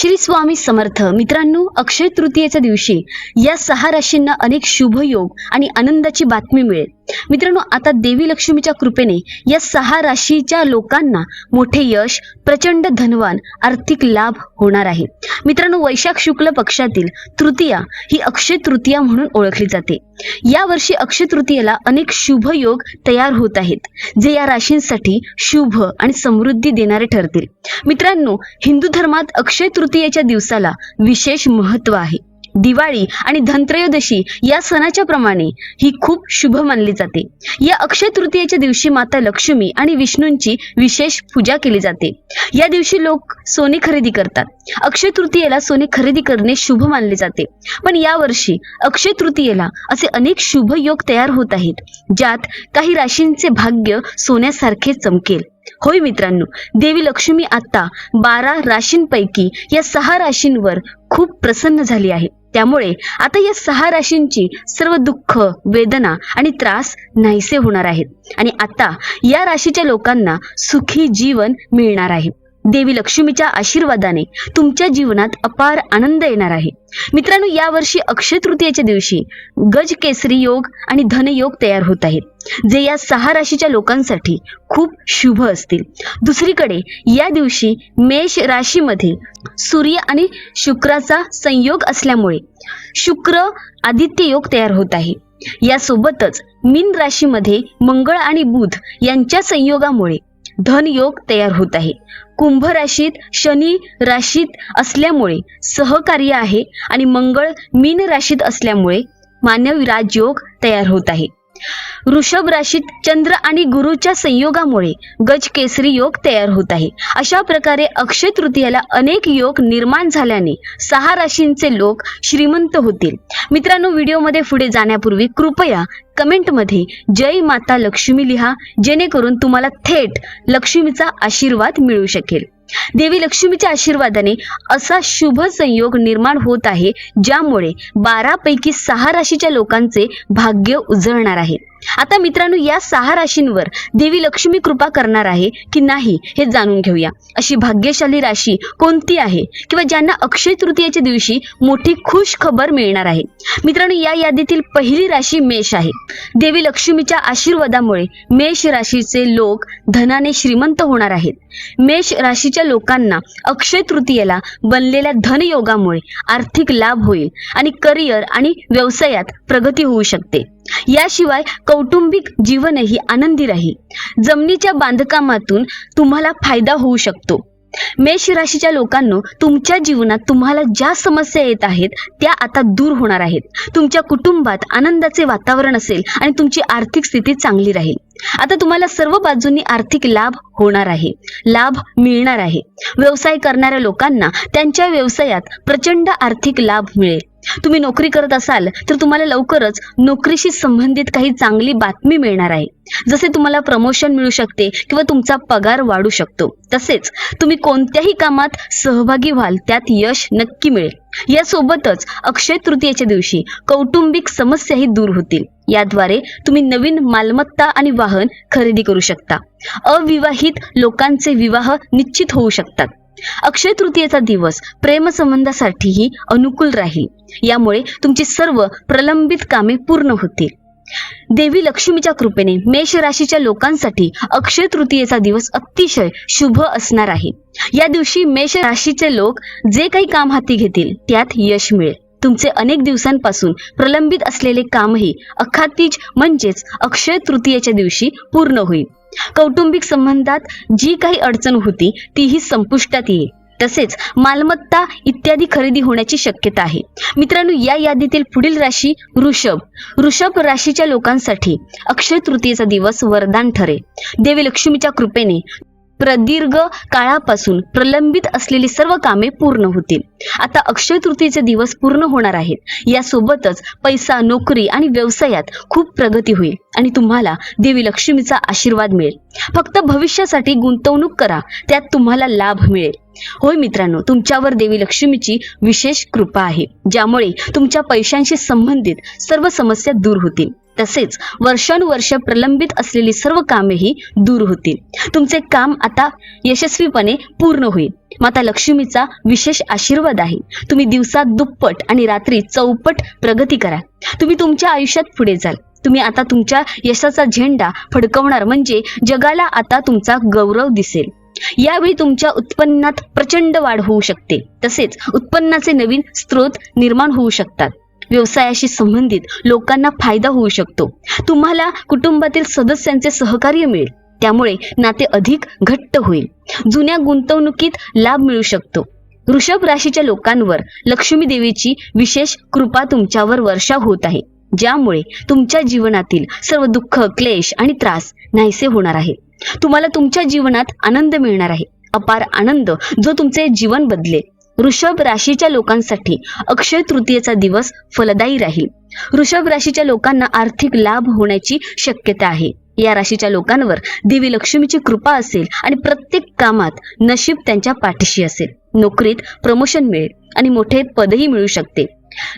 श्री स्वामी समर्थ. मित्रांनो अक्षय तृतीयेच्या दिवशी या सहा राशींना अनेक शुभ योग आणि आनंदाची बातमी मिळेल. मित्रांनो आता देवी लक्ष्मीच्या कृपेने या सहा राशीच्या लोकांना मोठे यश प्रचंड धनवान आर्थिक लाभ होणार आहे. मित्रांनो वैशाख शुक्ल पक्षातील तृतीया ही अक्षय तृतीया म्हणून ओळखली जाते. या वर्षी अक्षय तृतीयेला अनेक शुभ योग तयार होत आहेत जे या राशींसाठी शुभ आणि समृद्धी देणारे ठरतील. मित्रांनो हिंदू धर्मात अक्षय तृतीयेच्या दिवसाला विशेष महत्त्व आहे. दिवाळी आणि धनत्रयोदशी या सणाच्या प्रमाणे ही खूप शुभ मानली जाते. या अक्षय तृतीयेच्या दिवशी माता लक्ष्मी आणि विष्णूंची विशेष पूजा केली जाते. या दिवशी लोक सोने खरेदी करतात. अक्षय तृतीयेला सोने खरेदी करणे शुभ मानले जाते. पण या वर्षी अक्षय तृतीयेला असे अनेक शुभ योग तयार होत आहेत ज्यात काही राशींचे भाग्य सोन्यासारखे चमकेल. होय मित्रांनो देवी लक्ष्मी आता बारा राशींपैकी या सहा राशींवर खूप प्रसन्न झाली आहे. त्यामुळे आता या सहा राशींची सर्व दुःख वेदना आणि त्रास नाहीसे होणार आहेत. आणि आता या राशीच्या लोकांना सुखी जीवन मिळणार आहे. देवी लक्ष्मीच्या आशीर्वादाने तुमच्या जीवनात अपार आनंद येणार आहे. मित्रांनो यावर्षी अक्षय तृतीयेच्या दिवशी गज केसरी योग आणि धनयोग तयार होत आहेत. जे या सहा राशीच्या लोकांसाठी खूप शुभ असतील. दुसरीकडे या दिवशी मेष राशीमध्ये सूर्य आणि शुक्राचा संयोग असल्यामुळे शुक्र आदित्य योग तयार होत आहे. यासोबतच मीन राशीमध्ये मंगळ आणि बुध यांच्या संयोगामुळे धन योग तयार होत आहे. कुंभ राशीत शनी राशीत असल्यामुळे सहकार्य आहे आणि मंगळ मीन राशीत असल्यामुळे मानव राजयोग तयार होत आहे. वृषभ राशीत चंद्र आणि गुरुच्या संयोगामुळे गज केसरी योग तयार होत आहे. अशा प्रकारे अक्षय तृतीयाला अनेक योग निर्माण झाल्याने सहा राशींचे लोक श्रीमंत होतील. मित्रांनो व्हिडिओमध्ये पुढे जाण्यापूर्वी कृपया कमेंटमध्ये जय माता लक्ष्मी लिहा जेणेकरून तुम्हाला थेट लक्ष्मीचा आशीर्वाद मिळू शकेल. देवी लक्ष्मीच्या आशीर्वादाने असा शुभ संयोग निर्माण होत आहे ज्यामुळे बारा पैकी सहा राशीच्या लोकांचे भाग्य उजळणार आहे. आता मित्रांनो या सहा राशींवर देवी लक्ष्मी कृपा करणार आहे की नाही हे जाणून घेऊया. अशी भाग्यशाली राशी कोणती आहे किंवा ज्यांना अक्षय तृतीयेच्या दिवशी मोठी खुश खबर मिळणार आहे? मित्रांनो या यादीतील पहिली राशी मेष आहे. देवी लक्ष्मीच्या आशीर्वादामुळे मेष राशीचे लोक धनाने श्रीमंत होणार आहेत. मेष राशीच्या लोकांना अक्षय तृतीयेला बनलेल्या धनयोगामुळे आर्थिक लाभ होईल आणि करिअर आणि व्यवसायात प्रगती होऊ शकते. याशिवाय कौटुंबिक जीवनही आनंदी राहील. जमिनीच्या बांधकामातून तुम्हाला फायदा होऊ शकतो. मेष राशीच्या लोकांनो तुमच्या जीवनात तुम्हाला ज्या समस्या येत आहेत त्या आता दूर होणार आहेत. तुमच्या कुटुंबात आनंदाचे वातावरण असेल आणि तुमची आर्थिक स्थिती चांगली राहील. आता तुम्हाला सर्व बाजूंनी आर्थिक लाभ होणार आहे. लाभ मिळणार आहे. व्यवसाय करणाऱ्या लोकांना त्यांच्या व्यवसायात प्रचंड आर्थिक लाभ मिळेल. तुम्ही नोकरी करत असाल तर तुम्हाला लवकरच नोकरीशी संबंधित काही चांगली बातमी मिळणार आहे. जसे तुम्हाला प्रमोशन मिळू शकते किंवा तुमचा पगार वाढू शकतो. तसेच तुम्ही कोणत्याही कामात सहभागी व्हाल त्यात यश नक्की मिळेल. यासोबतच अक्षय तृतीयेच्या दिवशी कौटुंबिक समस्याही दूर होतील. याद्वारे तुम्ही नवीन मालमत्ता आणि वाहन खरेदी करू शकता. अविवाहित लोकांचे विवाह निश्चित होऊ शकतात. अक्षय तृतीयेचा दिवस प्रेमसंबंधासाठीही अनुकूल राहील. यामुळे तुमची सर्व प्रलंबित कामे पूर्ण होतील. देवी लक्ष्मीच्या कृपेने मेष राशीच्या लोकांसाठी अक्षय तृतीयेचा दिवस अतिशय शुभ असणार आहे. या दिवशी मेष राशीचे लोक जे काही काम हाती घेतील त्यात यश मिळेल. तुमचे अनेक दिवसांपासून प्रलंबित असलेले कामही अखातीज म्हणजेच अक्षय तृतीयेच्या दिवशी पूर्ण होईल. कौटुंबिक संबंधात जी काही अडचण होती तीही संपुष्टात येईल. तसेच मालमत्ता इत्यादी खरेदी होण्याची शक्यता आहे. मित्रांनो या यादीतील पुढील राशी वृषभ वृषभ राशीच्या लोकांसाठी अक्षय तृतीयेचा दिवस वरदान ठरेल. देवी लक्ष्मीच्या कृपेने प्रदीर्घ काळापासून प्रलंबित असलेली सर्व कामे पूर्ण होतील. आता अक्षय तृतीयेचे दिवस पूर्ण होणार आहेत. यासोबतच पैसा नोकरी आणि व्यवसायात खूप प्रगती होईल आणि तुम्हाला देवी लक्ष्मीचा आशीर्वाद मिळेल. फक्त भविष्यासाठी गुंतवणूक करा त्यात तुम्हाला लाभ मिळेल. होय मित्रांनो तुमच्यावर देवी लक्ष्मीची विशेष कृपा आहे ज्यामुळे तुमच्या पैशांशी संबंधित सर्व समस्या दूर होतील. तसेच वर्षानुवर्ष प्रलंबित असलेली सर्व कामेही दूर होतील. तुमचे काम आता यशस्वीपणे पूर्ण होईल. माता लक्ष्मीचा विशेष आशीर्वाद आहे. तुम्ही दिवसात दुप्पट आणि रात्री चौपट प्रगती करा. तुम्ही तुमच्या आयुष्यात पुढे जाल. तुम्ही आता तुमच्या यशाचा झेंडा फडकवणार म्हणजे जगाला आता तुमचा गौरव दिसेल. यावेळी तुमच्या उत्पन्नात प्रचंड वाढ होऊ शकते. तसेच उत्पन्नाचे नवीन स्रोत निर्माण होऊ शकतात. व्यवसायाशी संबंधित लोकांना फायदा होऊ शकतो. तुम्हाला कुटुंबातील सदस्यांचे सहकार्य मिळेल. त्यामुळे नाते अधिक घट्ट होईल. जुन्या गुंतवणुकीत लाभ मिळू शकतो. वृषभ राशीच्या लोकांवर लक्ष्मी देवीची विशेष कृपा तुमच्यावर वर्षा होत आहे. ज्यामुळे तुमच्या जीवनातील सर्व दुःख क्लेश आणि त्रास नाहीसे होणार आहे. तुम्हाला तुमच्या जीवनात आनंद मिळणार आहे. अपार आनंद जो तुमचे जीवन बदलेल. वृषभ राशीच्या लोकांसाठी अक्षय तृतीयेचा दिवस फलदायी राहील. वृषभ राशीच्या लोकांना आर्थिक लाभ होण्याची शक्यता आहे. या राशीच्या लोकांवर देवी लक्ष्मीची कृपा असेल आणि प्रत्येक कामात नशीब त्यांच्या पाठीशी असेल. नोकरीत प्रमोशन मिळेल आणि मोठे पदही मिळू शकते.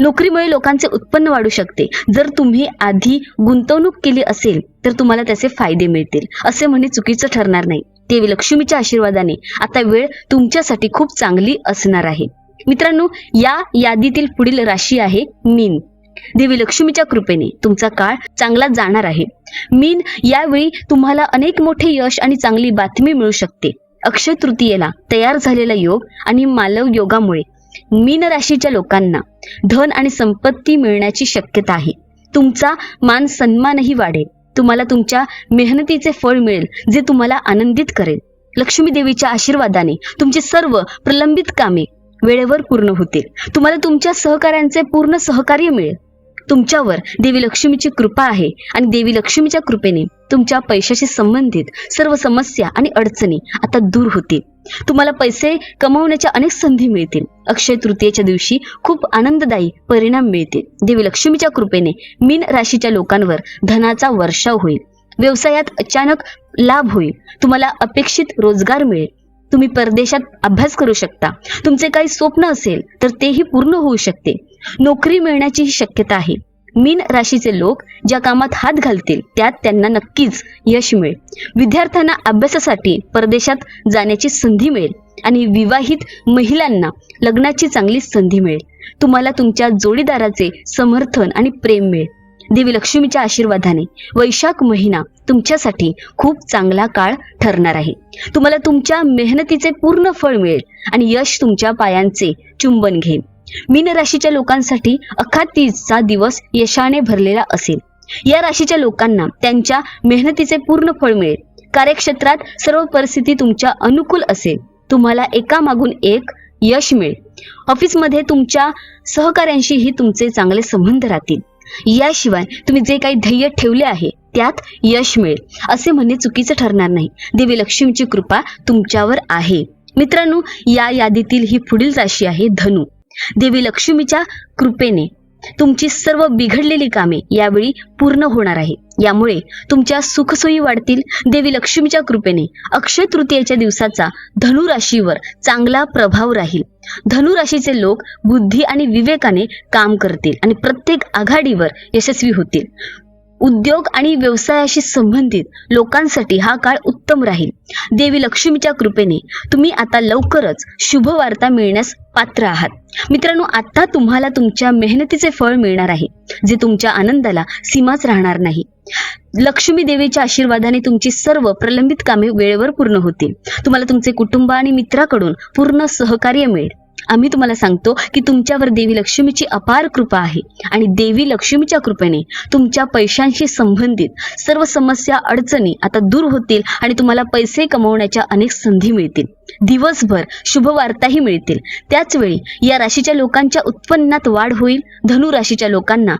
नोकरीमुळे लोकांचे उत्पन्न वाढू शकते. जर तुम्ही आधी गुंतवणूक केली असेल तर तुम्हाला त्याचे फायदे मिळतील असे म्हणणे चुकीचं ठरणार नाही. देवी लक्ष्मीच्या आशीर्वादाने आता वेळ तुमच्यासाठी खूप चांगली असणार आहे. मित्रांनो या यादीतील पुढील राशी आहे मीन. देवी लक्ष्मीच्या कृपेने तुमचा काळ चांगला जाणार आहे. मीन यावेळी तुम्हाला अनेक मोठे यश आणि चांगली बातमी मिळू शकते. अक्षय तृतीयेला तयार झालेला योग आणि मालव योगामुळे मीन राशीच्या लोकांना धन आणि संपत्ती मिळण्याची शक्यता आहे. तुमचा मान सन्मानही वाढेल. तुम्हाला तुमच्या मेहनतीचे फळ मिळेल जे तुम्हाला आनंदित करेल. लक्ष्मी देवीच्या आशीर्वादाने तुमची सर्व प्रलंबित कामे वेळेवर पूर्ण होतील. तुम्हाला तुमच्या सहकाऱ्यांचे पूर्ण सहकार्य मिळेल. तुमच्यावर देवी लक्ष्मीची कृपा आहे आणि देवी लक्ष्मीच्या कृपेने तुमच्या पैशाशी संबंधित सर्व समस्या आणि अडचणी आता दूर होतील. तुम्हाला पैसे कमवण्याच्या अनेक संधी मिळतील. अक्षय तृतीयेच्या दिवशी खूप आनंददायी परिणाम मिळतील. देवी लक्ष्मीच्या कृपेने मीन राशीच्या लोकांवर धनाचा वर्षाव होईल. व्यवसायात अचानक लाभ होईल. तुम्हाला अपेक्षित रोजगार मिळेल. तुम्ही परदेशात अभ्यास करू शकता. तुमचे काही स्वप्न असेल तर तेही पूर्ण होऊ शकते. नोकरी मिळण्याची शक्यता आहे. मीन राशीचे लोक ज्या कामात हात घालतील त्यात त्यांना नक्कीच यश मिळेल. विद्यार्थ्यांना अभ्यासासाठी परदेशात जाण्याची संधी मिळेल आणि विवाहित महिलांना लग्नाची चांगली संधी मिळेल. तुम्हाला तुमच्या जोडीदाराचे समर्थन आणि प्रेम मिळेल. देवी लक्ष्मीच्या आशीर्वादाने वैशाख महिना तुमच्यासाठी खूप चांगला काळ ठरणार आहे. तुम्हाला तुमच्या मेहनतीचे पूर्ण फळ मिळेल आणि यश तुमच्या पायांचे चुंबन घेईल. मीन राशीच्या लोकांसाठी अखातीचा दिवस यशाने भरलेला असेल. या राशीच्या लोकांना त्यांच्या मेहनतीचे पूर्ण फळ मिळेल. कार्यक्षेत्रात सर्व परिस्थिती तुमच्या अनुकूल असेल. तुम्हाला एकामागून एक यश मिळेल. ऑफिसमध्ये तुमच्या सहकाऱ्यांशीही तुमचे चांगले संबंध राहतील. याशिवाय तुम्ही जे काही ध्येय ठेवले आहे त्यात यश मिळेल. असे म्हणणे चुकीचं ठरणार नाही. देवी लक्ष्मीची कृपा तुमच्यावर आहे. मित्रांनो या यादीतील ही पुढील राशी आहे धनु. देवी लक्ष्मीच्या कृपेने. तुमची सर्व बिघडलेली कामे यावेळी पूर्ण होणार आहे. यामुळे तुमच्या सुखसोयी वाढतील देवी लक्ष्मीच्या कृपेने. अक्षय तृतीयेच्या दिवसाचा धनु राशीवर चांगला प्रभाव राहील. धनु राशीचे लोक बुद्धी आणि विवेकाने काम करतील आणि प्रत्येक आघाडीवर यशस्वी होतील. उद्योग आणि व्यवसायाशी संबंधित लोकांसाठी हा काळ उत्तम राहील. देवी लक्ष्मीच्या कृपेने तुम्ही आता लवकरच शुभ वार्ता मिळण्यास पात्र आहात. मित्रांनो आता तुम्हाला तुमच्या मेहनतीचे फळ मिळणार आहे जे तुमच्या आनंदाला सीमाच राहणार नाही. लक्ष्मी देवीच्या आशीर्वादाने तुमची सर्व प्रलंबित कामे वेळेवर पूर्ण होतील. तुम्हाला तुमचे कुटुंब आणि मित्राकडून पूर्ण सहकार्य मिळेल. आम्ही तुम्हाला सांगतो की तुमच्यावर देवी लक्ष्मीची अपार कृपा आहे. आणि देवी लक्ष्मीच्या कृपेने तुमच्या पैशांशी संबंधित सर्व समस्या अडचणी आता दूर होतील आणि तुम्हाला पैसे कमवण्याच्या अनेक संधी मिळतील. दिवसभर शुभवार्ताही मिळतील. त्याचवेळी या राशीच्या लोकांच्या उत्पन्नात वाढ होईल. धनु राशीच्या लोकांना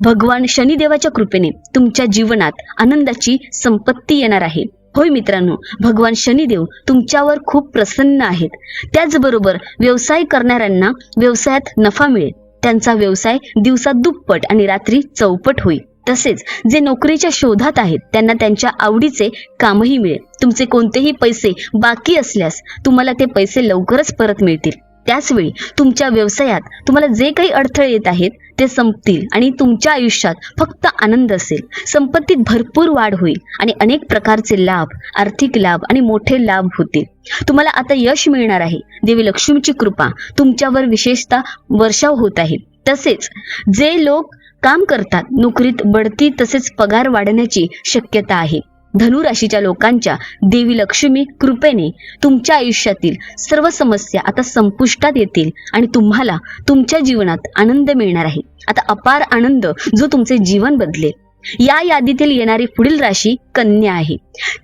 भगवान शनिदेवाच्या कृपेने तुमच्या जीवनात आनंदाची संपत्ती येणार आहे. होय मित्रांनो भगवान शनिदेव तुमच्यावर खूप प्रसन्न आहेत. त्याचबरोबर व्यवसाय करणाऱ्यांना व्यवसायात नफा मिळेल. त्यांचा व्यवसाय दिवसात दुप्पट आणि रात्री चौपट होईल. तसेच जे नोकरीच्या शोधात आहेत त्यांना त्यांच्या आवडीचे कामही मिळेल. तुमचे कोणतेही पैसे बाकी असल्यास तुम्हाला ते पैसे लवकरच परत मिळतील. त्याचवेळी तुमच्या व्यवसायात तुम्हाला जे काही अडथळे येत आहेत ते संपतील आणि तुमच्या आयुष्यात फक्त आनंद असेल. संपत्तीत भरपूर वाढ होईल आणि अनेक प्रकारचे लाभ आर्थिक लाभ आणि मोठे लाभ होतील. तुम्हाला आता यश मिळणार आहे. देवी लक्ष्मीची कृपा तुमच्यावर विशेषतः वर्षाव होत आहे. तसेच जे लोक काम करतात नोकरीत बढती तसेच पगार वाढण्याची शक्यता आहे. धनुराशीच्या लोकांच्या देवी लक्ष्मी कृपेने तुमच्या आयुष्यातील सर्व समस्या आता संपुष्टात येतील आणि तुम्हाला तुमच्या जीवनात आनंद मिळणार आहे. आता अपार आनंद जो तुमचे जीवन बदलेल. या यादीतील येणारी पुढील राशी कन्या आहे.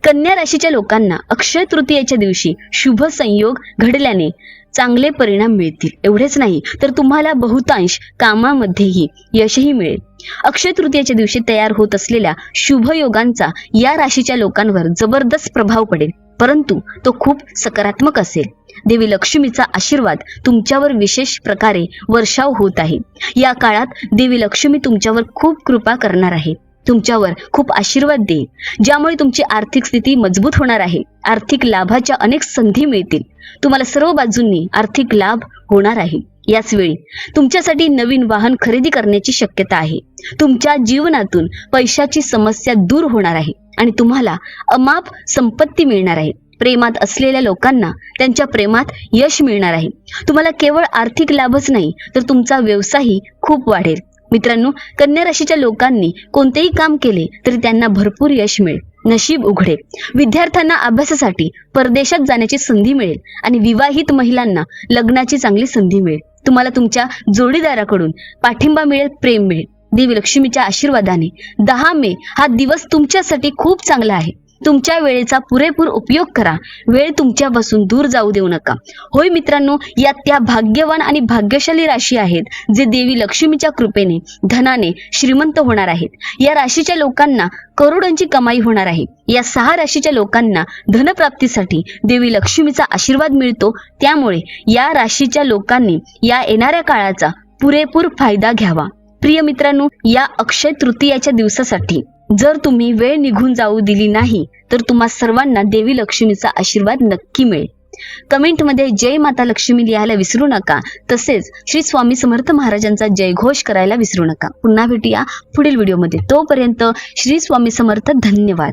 कन्या राशीच्या लोकांना अक्षय तृतीयेच्या दिवशी शुभ संयोग घडल्याने चांगले परिणाम मिळतील. एवढेच नाही तर तुम्हाला बहुतांश कामामध्येही यशही मिळेल. अक्षय तृतीयेच्या दिवशी तयार होत असलेल्या शुभ योगांचा या राशीच्या लोकांवर जबरदस्त प्रभाव पडेल. परंतु तो खूप सकारात्मक असेल. देवी लक्ष्मीचा आशीर्वाद तुमच्यावर विशेष प्रकारे वर्षाव होत आहे. या काळात देवी लक्ष्मी तुमच्यावर खूप कृपा करणार आहे. तुमच्यावर खूप आशीर्वाद देईल ज्यामुळे तुमची आर्थिक स्थिती मजबूत होणार आहे. आर्थिक लाभाच्या अनेक संधी मिळतील. तुम्हाला सर्व बाजूंनी आर्थिक लाभ होणार आहे. याच वेळी तुमच्यासाठी नवीन वाहन खरेदी करण्याची शक्यता आहे. तुमच्या जीवनातून पैशाची समस्या दूर होणार आहे आणि तुम्हाला अमाप संपत्ती मिळणार आहे. प्रेमात असलेल्या लोकांना त्यांच्या प्रेमात यश मिळणार आहे. तुम्हाला केवळ आर्थिक लाभच नाही तर तुमचा व्यवसायही खूप वाढेल. मित्रांनो कन्या राशीच्या लोकांनी कोणतेही काम केले तरी त्यांना भरपूर यश मिळेल नशीब उघडेल. विद्यार्थ्यांना अभ्यासासाठी परदेशात जाण्याची संधी मिळेल आणि विवाहित महिलांना लग्नाची चांगली संधी मिळेल. तुम्हाला तुमच्या जोडीदाराकडून पाठिंबा मिळेल प्रेम मिळेल. देवी लक्ष्मीच्या आशीर्वादाने दहा मे हा दिवस तुमच्यासाठी खूप चांगला आहे. तुमच्या वेळेचा पुरेपूर उपयोग करा. वेळ तुमच्यापासून दूर जाऊ देऊ नका. होय मित्रांनो या त्या भाग्यवान आणि भाग्यशाली राशी आहेत जे देवी लक्ष्मीच्या कृपेने धनाने श्रीमंत होणार आहेत. या राशीच्या लोकांना करोडांची कमाई होणार आहे. या सहा राशीच्या लोकांना धनप्राप्तीसाठी देवी लक्ष्मीचा आशीर्वाद मिळतो. त्यामुळे या राशीच्या लोकांनी या येणाऱ्या काळाचा पुरेपूर फायदा घ्यावा. प्रिय मित्रांनो या अक्षय तृतीयाच्या दिवसासाठी जर तुम्ही वेळ निघून जाऊ दिली नाही तर तुम्हा सर्वांना देवी लक्ष्मीचा आशीर्वाद नक्की मिळेल. कमेंटमध्ये जय माता लक्ष्मी लिहायला विसरू नका तसेच श्री स्वामी समर्थ महाराजांचा जयघोष करायला विसरू नका. पुन्हा भेटूया पुढील व्हिडिओमध्ये तोपर्यंत श्री स्वामी समर्थ धन्यवाद.